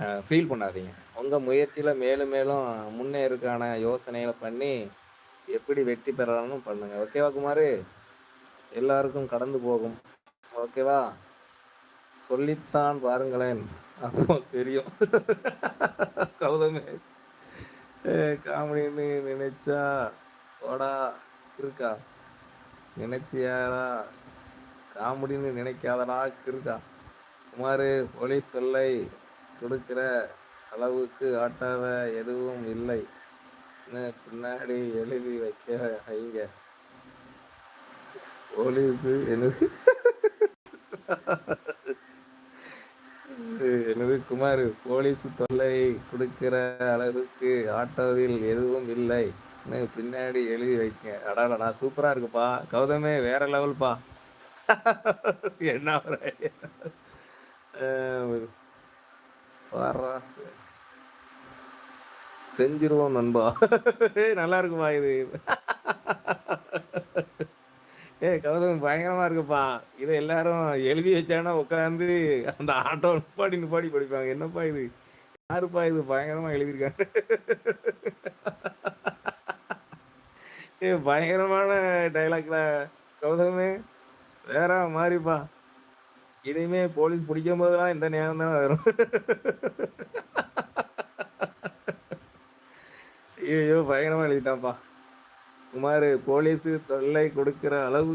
Feel பண்ணாதீங்க. உங்கள் முயற்சியில் மேலும் மேலும் முன்னேறக்கான யோசனைகளை பண்ணி எப்படி வெற்றி பெறலாம்னு பண்ணுங்க. ஓகேவா குமார்? எல்லாருக்கும் கடந்து போகும். ஓகேவா? சொல்லித்தான் பாருங்களேன். அப்போ தெரியும். கௌதமே. காமெடின்னு நினைச்சா போடா இருக்கா? நினைச்சியாரா? காமெடின்னு நினைக்காதடா இருக்கா? குமார் போலீஸ் தொல்லை. கொடுக்குற அளவுக்கு ஆட்டாவ எதுவும் இல்லை. பின்னாடி எழுதி வைக்க வைங்க. போலீஸ் என்னது எனது குமார் போலீஸ் தொல்லை கொடுக்கிற அளவுக்கு ஆட்டோவில் எதுவும் இல்லை. பின்னாடி எழுதி வைக்க அடாடா சூப்பராக இருக்குப்பா. கௌதமே வேற லெவல்ப்பா. என்ன ஒரு. அஹ் செஞ்சிருவோம் நண்பா. ஏய், நல்லா இருக்குமா இது? ஏ கௌதம் பயங்கரமா இருக்குப்பா. இதை எல்லாரும் எழுதி வச்சானா உட்காந்து அந்த ஆட்டோ நிப்பாடி நிப்பாடி படிப்பாங்க. என்னப்பா இது? யாருப்பா இது? பயங்கரமா எழுதியிருக்காங்க ஏ பயங்கரமான டைலாக்ல கௌதமே வேற மாதிரிப்பா இனிமே போலீஸ் பிடிக்கும் போதெல்லாம் இந்த நேரம் தானே வரும். ஐயோ பயங்கரமா எழுதிட்டான்ப்பா. குமார் போலீஸு தொல்லை கொடுக்கிற அளவு